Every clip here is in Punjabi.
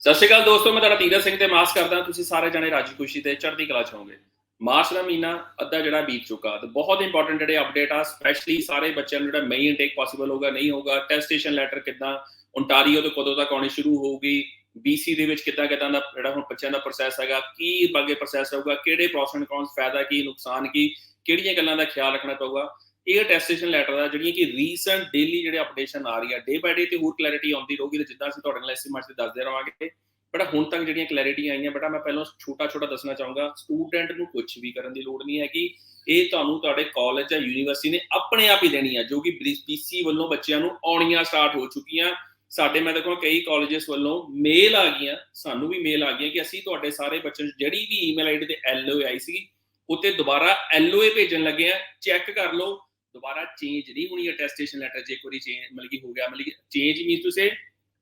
ਸਤਿ ਸ਼੍ਰੀ ਅਕਾਲ ਦੋਸਤੋ, ਮੈਂ ਤੁਹਾਡਾ ਤੀਰਥ ਸਿੰਘ ਤੇ ਮਾਸ ਕਰਦਾ। ਤੁਸੀਂ ਸਾਰੇ ਜਾਣੇ ਰਾਜੀ ਖੁਸ਼ੀ ਤੇ ਚੜ੍ਹਦੀ ਕਲਾ ਚ ਹੋਵੋਗੇ। ਮਾਰਚ ਦਾ ਮਹੀਨਾ, ਅੱਧਾ ਜਿਹੜਾ ਬੀਤ ਚੁੱਕਾ। ਤੇ ਬਹੁਤ ਇੰਪੋਰਟੈਂਟ ਜਿਹੜੇ ਅਪਡੇਟ ਆ ਸਪੈਸ਼ਲੀ ਸਾਰੇ ਬੱਚਿਆਂ ਨੂੰ ਜਿਹੜਾ ਮਈ ਇਨਟੇਕ ਪੋਸੀਬਲ ਹੋਗਾ ਨਹੀਂ ਹੋਗਾ ਟੈਸਟੇਸ਼ਨ ਲੈਟਰ ਕਿੱਦਾਂ ਓਨਟਾਰੀਓ ਤੋਂ ਕਦੋਂ ਤੱਕ ਆਉਣੀ ਸ਼ੁਰੂ ਹੋਊਗੀ BC ਦੇ ਵਿੱਚ ਕਿੱਦਾਂ ਕਿੱਦਾਂ ਦਾ ਜਿਹੜਾ ਹੁਣ ਬੱਚਿਆਂ ਦਾ ਪ੍ਰੋਸੈਸ ਹੈਗਾ, ਕੀ ਅੱਗੇ ਪ੍ਰੋਸੈਸ ਹੋਊਗਾ, ਕਿਹੜੇ ਪ੍ਰੋਸ ਐਂਡ ਕੌਨਸ ਫਾਇਦਾ, ਕੀ ਨੁਕਸਾਨ, ਕੀ, ਕਿਹੜੀਆਂ ਗੱਲਾਂ ਦਾ ਖਿਆਲ ਰੱਖਣਾ ਪਊਗਾ। ਇਹ ਟੈਸਟੇਸ਼ਨ ਲੈਟਰ ਦਾ ਜਿਹੜੀਆਂ ਕਿ ਰੀਸੈਂਟ ਡੇਲੀ ਜਿਹੜੇ ਅਪਡੇਸ਼ਨ ਆ ਰਹੀ ਆ। ਡੇ ਬਾਈ ਡੇ ਤੇ ਹੋਰ ਕਲੈਰਿਟੀ ਆਉਂਦੀ ਰਹੂਗੀ ਤੇ ਜਿੱਦਾਂ ਅਸੀਂ ਤੁਹਾਡੇ ਨਾਲ ਇਸੇ ਮਾਰਚ ਤੇ ਦੱਸਦੇ ਰਵਾਂਗੇ। ਬਟ ਹੁਣ ਤੱਕ ਜਿਹੜੀਆਂ ਕਲੈਰਿਟੀ ਆਈਆਂ ਬਟਾ ਮੈਂ ਪਹਿਲਾਂ ਛੋਟਾ ਛੋਟਾ ਦੱਸਣਾ ਚਾਹੂੰਗਾ ਸਟੂਡੈਂਟ ਨੂੰ ਕੁਝ ਵੀ ਕਰਨ ਦੀ ਲੋੜ ਨਹੀਂ ਹੈ ਕਿ ਇਹ ਤੁਹਾਨੂੰ ਤੁਹਾਡੇ ਕਾਲਜ ਜਾਂ ਯੂਨੀਵਰਸਿਟੀ ਨੇ ਆਪਣੇ ਆਪ ਹੀ ਦੇਣੀ ਆ, ਜੋ ਕਿ BC ਵੱਲੋਂ ਬੱਚਿਆਂ ਨੂੰ ਆਉਣੀਆਂ ਸਟਾਰਟ ਹੋ ਚੁੱਕੀਆਂ। ਸਾਡੇ ਮੈਂ ਦੇਖੋ ਕਈ ਕਾਲਜਸ ਵੱਲੋਂ ਮੇਲ ਆ ਗਈਆਂ, ਸਾਨੂੰ ਵੀ ਮੇਲ ਆ ਗਈਆਂ ਕਿ ਅਸੀਂ ਤੁਹਾਡੇ ਸਾਰੇ ਬੱਚਿਆਂ ਨੂੰ ਜਿਹੜੀ ਵੀ ਈਮੇਲ ਆਈਡੀ ਤੇ ਐਲਓਏ ਆਈ ਸੀ ਉੱਤੇ ਦੁਬਾਰਾ ਐਲਓਏ ਭੇਜਣ ਲੱਗੇ ਆ। ਚੈੱਕ ਕਰ ਲਓ ਦੁਬਾਰਾ ਚੇਂਜ ਨਹੀਂ ਹੋਣੀ ਅਟੈਸਟੇਸ਼ਨ ਲੈਟਰ ਜੇ ਕੋਈ ਚੇਂਜ ਮਤਲਬ ਕਿ ਹੋ ਗਿਆ, ਮਤਲਬ ਕਿ change means to say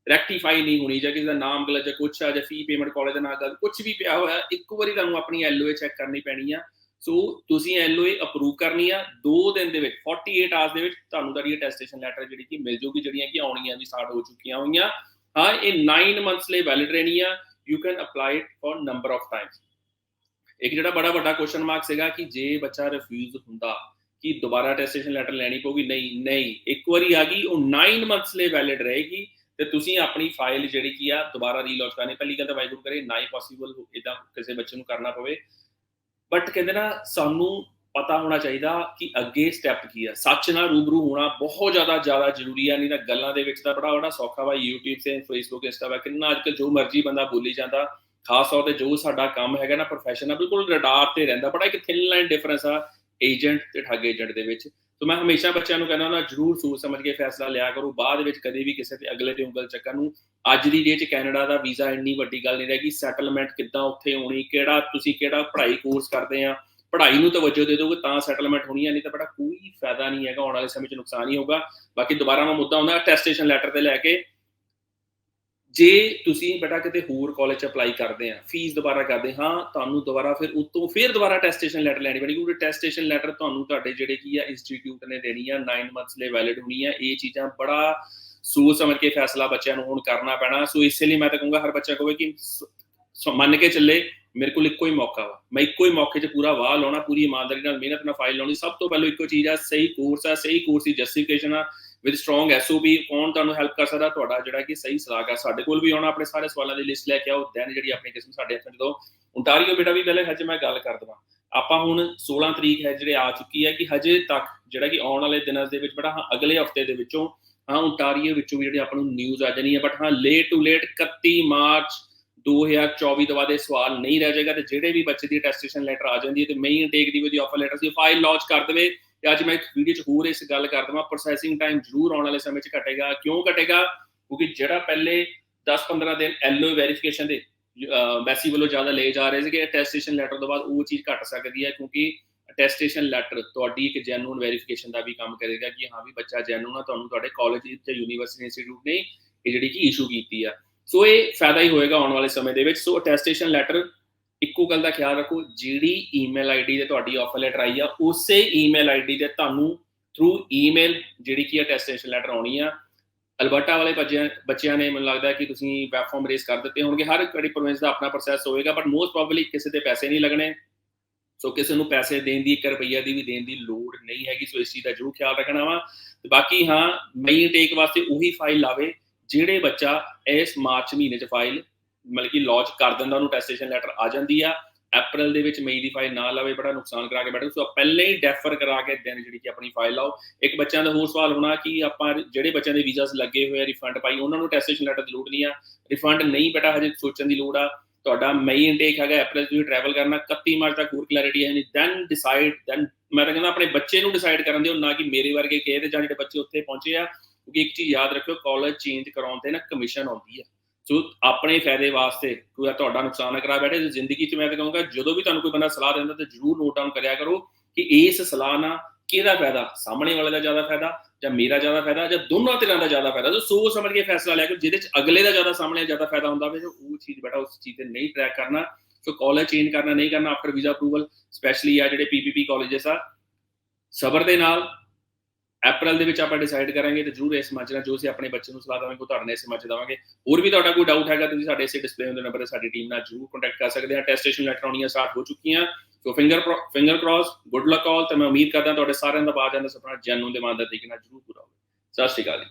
rectify ਨਹੀਂ ਹੋਣੀ ਜਾਂ ਕਿਸੇ ਦਾ ਨਾਮ ਗਲਤ ਜਾਂ ਕੁਛ ਆ ਜਾਂ ਫੀ ਪੇਮੈਂਟ ਕਾਲਜ ਦਾ ਨਾਮ ਗਲਤ ਕੁਝ ਵੀ ਪਿਆ ਹੋਇਆ, ਇੱਕ ਵਾਰੀ ਤੁਹਾਨੂੰ ਆਪਣੀ ਐਲਓਏ ਚੈੱਕ ਕਰਨੀ ਪੈਣੀ ਆ। ਸੋ ਤੁਸੀਂ ਐਲਓਏ ਅਪਰੂਵ ਕਰਨੀ ਆ 2 ਦਿਨ ਦੇ ਵਿੱਚ 48 ਆਵਰਸ ਦੇ ਵਿੱਚ ਤੁਹਾਨੂੰ ਤੁਹਾਡੀ ਅਟੈਸਟੇਸ਼ਨ ਲੈਟਰ ਜਿਹੜੀ ਕਿ ਮਿਲ ਜੂਗੀ, ਜਿਹੜੀਆਂ ਕਿ ਆਉਣੀਆਂ ਵੀ ਸਟਾਰਟ ਹੋ ਚੁੱਕੀਆਂ ਹੋਈਆਂ। ਹਾਂ, ਇਹ 9 ਮੰਥਸ ਲਈ ਵੈਲਿਡ ਰਹਿਣੀ ਆ। You can apply it for number of times ਇੱਕ ਜਿਹੜਾ ਬੜਾ ਵੱਡਾ ਕੁਐਸਚਨ ਮਾਰਕ ਸੀਗਾ ਕਿ ਜੇ ਬੱਚਾ ਰਿਫਿਊਜ਼ ਹੁੰਦਾ ਕਿ ਦੁਬਾਰਾ ਅਟੈਸਟੇਸ਼ਨ ਲੈਟਰ ਲੈਣੀ ਪਊਗੀ? ਨਹੀਂ ਨਹੀਂ। ਇੱਕ ਵਾਰੀ ਆ ਗਈ, ਉਹ 9 ਮੰਥਸ ਲਈ ਵੈਲਿਡ ਰਹੇਗੀ ਤੇ ਤੁਸੀਂ ਆਪਣੀ ਫਾਈਲ ਜਿਹੜੀ ਕੀ ਆ, ਦੁਬਾਰਾ ਰੀਲੌਂਚ ਕਰਨੀ। ਪਹਿਲੀ ਗੱਲ ਤਾਂ ਵਾਹਿਗੁਰੂ ਕਰੇ, ਨਾ ਹੀ ਪੋਸੀਬਲ ਇਦਾਂ ਕਿਸੇ ਬੱਚੇ ਨੂੰ ਕਰਨਾ ਪਵੇ। ਬਟ ਕਹਿੰਦੇ ਨਾ, ਸਾਨੂੰ ਪਤਾ ਹੋਣਾ ਚਾਹੀਦਾ ਕਿ ਅੱਗੇ ਸਟੈਪ ਕੀ ਆ। ਸੱਚ ਨਾਲ ਰੂਬਰੂ ਹੋਣਾ ਬਹੁਤ ਜ਼ਿਆਦਾ ਜ਼ਿਆਦਾ ਜ਼ਰੂਰੀ ਆ। ਨਹੀਂ ਤਾਂ ਗੱਲਾਂ ਦੇ ਵਿੱਚ ਤਾਂ ਬੜਾ ਬੜਾ ਸੌਖਾ ਵਾ। YouTube ਤੇ, Facebook ਇੰਸਟਾ ਵਾ ਕਿੰਨਾ ਅੱਜਕੱਲ ਜੋ ਮਰਜ਼ੀ ਬੰਦਾ ਬੋਲੀ ਜਾਂਦਾ। ਖਾਸ ਤੌਰ ਤੇ ਜੋ ਸਾਡਾ ਕੰਮ ਹੈਗਾ ਨਾ ਪ੍ਰੋਫੈਸ਼ਨ ਆ ਬਿਲਕੁਲ ਰਡਾਰ ਤੇ ਰਹਿੰਦਾ। ਬੜਾ ਇੱਕ ਥਿਨ ਲਾਈਨ ਡਿਫਰੈਂਸ ਆ ਏਜੰਟ ਤੇ ਠੱਗ ਏਜੰਟ ਦੇ ਵਿੱਚ। ਸੋ ਮੈਂ ਹਮੇਸ਼ਾ ਬੱਚਿਆਂ ਨੂੰ ਕਹਿੰਦਾ ਹੁੰਦਾ, ਜਰੂਰ ਸੋਚ ਸਮਝ ਕੇ ਫੈਸਲਾ ਲਿਆ ਕਰੋ। ਬਾਅਦ ਵਿੱਚ ਕਦੇ ਵੀ ਕਿਸੇ ਤੇ ਅਗਲੇ ਤੇ ਉਂਗਲ ਚੱਕਣ ਨੂੰ, ਅੱਜ ਦੀ ਡੇਟ 'ਚ ਕੈਨੇਡਾ ਦਾ ਵੀਜ਼ਾ ਇੰਨੀ ਵੱਡੀ ਗੱਲ ਨਹੀਂ ਰਹਿ ਗਈ। ਸੈਟਲਮੈਂਟ ਕਿੱਦਾਂ ਉੱਥੇ ਹੋਣੀ, ਕਿਹੜਾ ਤੁਸੀਂ ਕਿਹੜਾ ਪੜ੍ਹਾਈ ਕੋਰਸ ਕਰਦੇ ਆ? ਪੜ੍ਹਾਈ ਨੂੰ ਤਵੱਜੋ ਦੇ ਦੋਗੇ ਤਾਂ ਸੈਟਲਮੈਂਟ ਹੋਣੀ ਹੈ ਨਹੀਂ ਤਾਂ ਬੜਾ ਕੋਈ ਫਾਇਦਾ ਨਹੀਂ ਹੈਗਾ, ਆਉਣ ਵਾਲੇ ਸਮੇਂ 'ਚ ਨੁਕਸਾਨ ਹੀ ਹੋਊਗਾ। ਬਾਕੀ ਦੁਬਾਰਾ ਮੈਂ ਮੁੱਦਾ ਹੁੰਦਾ ਟੈਸਟੇਸ਼ਨ ਲੈਟਰ ਤੇ ਲੈ ਕੇ ਜੇ ਤੁਸੀਂ ਬੇਟਾ ਕਿਤੇ ਹੋਰ ਕਾਲਜ ਚ ਅਪਲਾਈ ਕਰਦੇ ਆ ਫੀਸ ਦੁਬਾਰਾ ਕਰਦੇ, ਹਾਂ, ਤੁਹਾਨੂੰ ਦੁਬਾਰਾ ਫਿਰ ਉਤੋਂ ਫਿਰ ਦੁਬਾਰਾ ਟੈਸਟੇਸ਼ਨ ਲੈਟਰ ਲੈਣੀ ਪੈਣੀ, ਕਿਉਂਕਿ ਟੈਸਟੇਸ਼ਨ ਲੈਟਰ ਤੁਹਾਨੂੰ ਤੁਹਾਡੇ ਜਿਹੜੇ ਕੀ ਆ ਇੰਸਟੀਚਿਊਟ ਨੇ ਦੇਣੀ ਆ 9 ਮੰਥਸ ਲਈ ਵੈਲਿਡ ਹੋਣੀ ਆ, ਇਹ ਚੀਜ਼ਾਂ ਬੜਾ ਸੋਚ ਸਮਝ ਕੇ ਫੈਸਲਾ ਬੱਚਿਆਂ ਨੂੰ ਹੁਣ ਕਰਨਾ ਪੈਣਾ। ਸੋ ਇਸੇ ਲਈ ਮੈਂ ਤਾਂ ਕਹੂੰਗਾ, ਹਰ ਬੱਚਾ ਕਹੇ ਕਿ ਮੰਨ ਕੇ ਚੱਲੇ, ਮੇਰੇ ਕੋਲ ਇੱਕੋ ਹੀ ਮੌਕਾ ਵਾ। ਮੈਂ ਇੱਕੋ ਹੀ ਮੌਕੇ 'ਚ ਪੂਰਾ ਵਾਹ ਲਾਉਣਾ, ਪੂਰੀ ਇਮਾਨਦਾਰੀ ਨਾਲ ਮਿਹਨਤ ਨਾਲ ਫਾਈਲ ਲਾਉਣੀ, ਸਭ ਤੋਂ ਪਹਿਲਾਂ ਇੱਕੋ ਚੀਜ਼ ਆ, ਸਹੀ ਕੋਰਸ ਆ, ਸਹੀ ਕੋਰਸ ਦੀ ਜਸਟੀਫਿਕੇਸ਼ਨ ਆ ਵਿਦ ਸਟਰੋਂਗ ਐਸਓਪੀ ਕੌਣ ਤੁਹਾਨੂੰ ਹੈਲਪ ਕਰ ਸਕਦਾ? ਤੁਹਾਡਾ ਜਿਹੜਾ ਕਿ ਸਹੀ ਸਲਾਹ ਸਾਡੇ ਕੋਲ ਵੀ ਆਉਣਾ, ਆਪਣੇ ਸਾਰੇ ਸਵਾਲਾਂ ਦੀ ਲਿਸਟ ਲੈ ਕੇ ਆਓ ਦੈਨ ਜਿਹੜੀ ਆਪਣੀ ਕਿਸਮ ਸਾਡੇ ਹੱਥ ਜਦੋਂ ਓਨਟਾਰੀਓ ਬੇਟਾ ਵੀ ਪਹਿਲੇ ਹਜੇ ਮੈਂ ਗੱਲ ਕਰ ਦਵਾਂ। ਆਪਾਂ ਹੁਣ 16 ਤਰੀਕ ਹੈ, ਜਿਹੜੇ ਆ ਚੁੱਕੀ ਹੈ ਕਿ ਹਜੇ ਤੱਕ ਜਿਹੜਾ ਕਿ ਆਉਣ ਵਾਲੇ ਦਿਨਾਂ ਦੇ ਵਿੱਚ ਬੜਾ ਹਾਂ, ਅਗਲੇ ਹਫ਼ਤੇ ਦੇ ਵਿੱਚੋਂ ਹਾਂ ਓਨਟਾਰੀਓ ਵਿੱਚੋਂ ਵੀ ਜਿਹੜੀ ਆਪਾਂ ਨੂੰ ਨਿਊਜ਼ ਆ ਜਾਣੀ ਹੈ ਬਟ ਹਾਂ ਲੇਟ ਟੂ ਲੇਟ 31 ਮਾਰਚ 2024 ਤੋਂ ਬਾਅਦ ਇਹ ਸਵਾਲ ਨਹੀਂ ਰਹਿ ਜਾਏਗਾ ਤੇ ਜਿਹੜੇ ਵੀ ਬੱਚੇ ਦੀ ਟੈਸਟੇਸ਼ਨ ਲੈਟਰ ਆ ਜਾਂਦੀ ਹੈ ਤੇ ਮੇਨ ਇਨਟੇਕ ਦੀ ਵੀ ਆਫਰ ਲੈਟਰ ਸੀ ਫਾਈਲ ਲਾਂਚ ਕਰ ਦੇਵੇ। ਤੇ ਅੱਜ ਮੈਂ ਇੱਕ ਵੀਡੀਓ 'ਚ ਹੋਰ ਇਸ ਗੱਲ ਕਰ ਦਵਾਂ ਪ੍ਰੋਸੈਸਿੰਗ ਟਾਈਮ ਜ਼ਰੂਰ ਆਉਣ ਵਾਲੇ ਸਮੇਂ 'ਚ ਘਟੇਗਾ। ਕਿਉਂ ਘਟੇਗਾ? ਕਿਉਂਕਿ ਜਿਹੜਾ ਪਹਿਲੇ 10-15 ਦਿਨ ਐਲਓ ਵੈਰੀਫਿਕੇਸ਼ਨ ਦੇ ਮੈਸੀ ਵੱਲੋਂ ਜ਼ਿਆਦਾ ਲਏ ਜਾ ਰਹੇ ਸੀਗੇ ਅਟੈਸਟੇਸ਼ਨ ਲੈਟਰ ਤੋਂ ਬਾਅਦ ਉਹ ਚੀਜ਼ ਘਟ ਸਕਦੀ ਹੈ ਕਿਉਂਕਿ ਅਟੈਸਟੇਸ਼ਨ ਲੈਟਰ ਤੁਹਾਡੀ ਇੱਕ ਜੈਨੂਨ ਵੈਰੀਫਿਕੇਸ਼ਨ ਦਾ ਵੀ ਕੰਮ ਕਰੇਗਾ ਕਿ ਹਾਂ ਵੀ ਬੱਚਾ ਜੈਨੂਨ ਆ, ਤੁਹਾਨੂੰ ਤੁਹਾਡੇ ਕਾਲਜ ਜਾਂ ਯੂਨੀਵਰਸਿਟੀ ਇੰਸਟੀਚਿਊਟ ਨੇ ਇਹ ਜਿਹੜੀ ਕਿ ਇਸ਼ੂ ਕੀਤੀ ਆ। ਸੋ ਇਹ ਫਾਇਦਾ ਹੀ ਹੋਏਗਾ ਆਉਣ ਵਾਲੇ ਸਮੇਂ ਦੇ ਵਿੱਚ। ਸੋ ਅਟੈਸਟੇਸ਼ਨ ਲੈਟਰ ਇੱਕੋ ਗੱਲ ਦਾ ਖਿਆਲ ਰੱਖੋ, ਜਿਹੜੀ ਈਮੇਲ ਆਈਡੀ ਤੇ ਤੁਹਾਡੀ ਆਫਰ ਲੈਟਰ ਆਈ ਆ, ਉਸੇ ਈਮੇਲ ਆਈਡੀ ਤੇ ਤੁਹਾਨੂੰ ਥਰੂ ਈਮੇਲ ਜਿਹੜੀ ਕੀ ਅਟੈਸਟੇਸ਼ਨ ਲੈਟਰ ਆਉਣੀ ਆ। ਅਲਬਰਟਾ ਵਾਲੇ ਬੱਚਿਆਂ ਨੇ ਮੈਨੂੰ ਲੱਗਦਾ ਕਿ ਤੁਸੀਂ ਵੈਬ ਫਾਰਮ ਰੇਸ ਕਰ ਦਿੱਤੇ ਹੋਣਗੇ। ਹਰ ਕੜੀ ਪ੍ਰੋਵਿੰਸ ਦਾ ਆਪਣਾ ਪ੍ਰੋਸੈਸ ਹੋਵੇਗਾ ਬਟ ਮੋਸਟ ਪ੍ਰੋਬਬਲੀ ਕਿਸੇ ਦੇ ਪੈਸੇ ਨਹੀਂ ਲੱਗਣੇ। ਸੋ ਕਿਸੇ ਨੂੰ ਪੈਸੇ ਦੇਣ ਦੀ 1 ਰੁਪਈਆ ਦੀ ਵੀ ਦੇਣ ਦੀ ਲੋੜ ਨਹੀਂ ਹੈਗੀ ਸੋ ਇਸ ਚੀਜ਼ ਦਾ ਜ਼ਰੂਰ ਖਿਆਲ ਰੱਖਣਾ ਵਾ। ਤੇ ਬਾਕੀ ਹਾਂ ਮਈ ਟੇਕ ਵਾਸਤੇ ਉਹੀ ਫਾਈਲ ਲਾਵੇ, ਜਿਹੜੇ ਬੱਚਾ ਇਸ ਮਾਰਚ ਮਹੀਨੇ ਚ ਫਾਈਲ ਮਤਲਬ ਕਿ ਲੌਂਚ ਕਰ ਦਿੰਦਾ, ਉਹਨੂੰ ਟੈਸਟੇਸ਼ਨ ਲੈਟਰ ਆ ਜਾਂਦੀ ਆ। ਅਪ੍ਰੈਲ ਦੇ ਵਿੱਚ ਮਈ ਦੀ ਫਾਈਲ ਨਾ ਲਾਵੇ, ਬੜਾ ਨੁਕਸਾਨ ਕਰਾ ਕੇ ਬੈਠੇ। ਸੋ ਪਹਿਲੇ ਹੀ ਡੈਫਰ ਕਰਾ ਕੇ ਦਿਨ ਜਿਹੜੀ ਕਿ ਆਪਣੀ ਫਾਈਲ ਲਾਓ। ਇੱਕ ਬੱਚਿਆਂ ਦਾ ਹੋਰ ਸਵਾਲ ਹੋਣਾ ਕਿ ਆਪਾਂ ਜਿਹੜੇ ਬੱਚਿਆਂ ਦੇ ਵੀਜ਼ਾਸ ਲੱਗੇ ਹੋਏ ਆ ਰਿਫੰਡ ਪਾਈ, ਉਹਨਾਂ ਨੂੰ ਟੈਸਟੇਸ਼ਨ ਲੈਟਰ ਦੀ ਲੋੜ ਨਹੀਂ ਆ। ਰਿਫੰਡ ਨਹੀਂ ਬੇਟਾ, ਹਜੇ ਸੋਚਣ ਦੀ ਲੋੜ ਆ। ਤੁਹਾਡਾ ਮਈ ਇਨਟੇਕ ਹੈਗਾ ਅਪ੍ਰੈਲ ਤੁਸੀਂ ਟਰੈਵਲ ਕਰਨਾ 31 ਮਾਰਚ ਤੱਕ ਹੋਰ ਕਲੈਰਿਟੀ ਹੈ ਨਹੀਂ ਦੈਨ ਡਿਸਾਈਡ ਦੈਨ ਮੈਂ ਤਾਂ ਕਹਿੰਦਾ ਆਪਣੇ ਬੱਚੇ ਨੂੰ ਡਿਸਾਈਡ ਕਰਨ ਦਿਓ, ਨਾ ਕਿ ਮੇਰੇ ਵਰਗੇ ਕਹੇ ਤੇ ਜਾਂ ਜਿਹੜੇ ਬੱਚੇ ਉੱਥੇ ਪਹੁੰਚੇ ਆ। ਕਿਉਂਕਿ ਇੱਕ ਚੀਜ਼ ਯਾਦ ਰੱਖਿਓ ਕਾਲਜ ਚੇਂਜ ਕਰਾਉਣ ਤੇ ਨਾ ਕਮਿਸ਼ਨ ਆਉਂਦੀ ਹੈ ਸੋ ਆਪਣੇ ਫਾਇਦੇ ਵਾਸਤੇ ਕੋਈ ਤੁਹਾਡਾ ਨੁਕਸਾਨ ਨਾ ਕਰਾ ਬੈਠੇ ਜ਼ਿੰਦਗੀ 'ਚ ਮੈਂ ਤਾਂ ਕਹੂੰਗਾ, ਜਦੋਂ ਵੀ ਤੁਹਾਨੂੰ ਕੋਈ ਬੰਦਾ ਸਲਾਹ ਦਿੰਦਾ ਤਾਂ ਜਰੂਰ ਨੋਟ ਡਾਊਨ ਕਰਿਆ ਕਰੋ ਕਿ ਇਸ ਸਲਾਹ ਨਾਲ ਕਿਹਦਾ ਫਾਇਦਾ? ਸਾਹਮਣੇ ਵਾਲੇ ਦਾ ਜ਼ਿਆਦਾ ਫਾਇਦਾ ਜਾਂ ਮੇਰਾ ਜ਼ਿਆਦਾ ਫਾਇਦਾ ਜਾਂ ਦੋਨਾਂ ਧਿਰਾਂ ਦਾ ਜ਼ਿਆਦਾ ਫਾਇਦਾ? ਸੋ ਸੋਚ ਸਮਝ ਕੇ ਫੈਸਲਾ ਲਿਆ ਕਿ ਜਿਹਦੇ 'ਚ ਅਗਲੇ ਦਾ ਜ਼ਿਆਦਾ ਸਾਹਮਣੇ ਜ਼ਿਆਦਾ ਫਾਇਦਾ ਹੁੰਦਾ ਹੋਵੇ ਉਹ ਚੀਜ਼ ਬੇਟਾ ਉਸ ਚੀਜ਼ ਤੇ ਨਹੀਂ ਟਰੈਕ ਕਰਨਾ। ਸੋ ਕਾਲਜ ਚੇਂਜ ਕਰਨਾ, ਨਹੀਂ ਕਰਨਾ ਆਫਟਰ ਵੀਜ਼ਾ ਅਪਰੂਵਲ ਸਪੈਸ਼ਲੀ ਆ ਜਿਹੜੇ ਪੀਪੀਪੀ ਕਾਲਜਸ ਆ, ਸਬਰ ਦੇ ਨਾਲ ਅਪ੍ਰੈਲ ਦੇ ਵਿੱਚ ਆਪਾਂ ਡਿਸਾਈਡ ਕਰਾਂਗੇ ਤੇ ਜਰੂਰ ਇਸ ਮੰਚ ਨਾਲ ਜੋ ਅਸੀਂ ਆਪਣੇ ਬੱਚੇ ਨੂੰ ਸਲਾਹ ਦੇਵਾਂਗੇ, ਉਹ ਤੁਹਾਡੇ ਇਸ ਮੰਚ ਦੇਵਾਂਗੇ। ਹੋਰ ਵੀ ਤੁਹਾਡਾ ਕੋਈ ਡਾਊਟ ਹੈਗਾ, ਤੁਸੀਂ ਸਾਡੇ ਇਸੇ ਡਿਸਪਲੇ ਦੇ ਨੰਬਰ ਤੇ ਸਾਡੀ ਟੀਮ ਨਾਲ ਜਰੂਰ ਕੰਟੈਕਟ ਕਰ ਸਕਦੇ ਆ। ਟੈਸਟੇਸ਼ਨ ਲੈਟਰ ਆਉਣੀਆਂ ਸਟਾਰਟ ਹੋ ਚੁੱਕੀਆਂ। So finger finger cross good luck all ਤੇ ਮੈਂ ਉਮੀਦ ਕਰਦਾ ਤੁਹਾਡੇ ਸਾਰਿਆਂ ਦਾ ਬਾਅਦ ਜਾਂਦਾ ਸੁਪਨਾ ਜਨੂਨ ਦੇ ਇਮਾਨਦਾਰ ਤਰੀਕੇ ਨਾਲ ਜਰੂਰ ਪੂਰਾ ਹੋਵੇ। ਸਤਿ ਸ਼੍ਰੀ ਅਕਾਲ ਜੀ।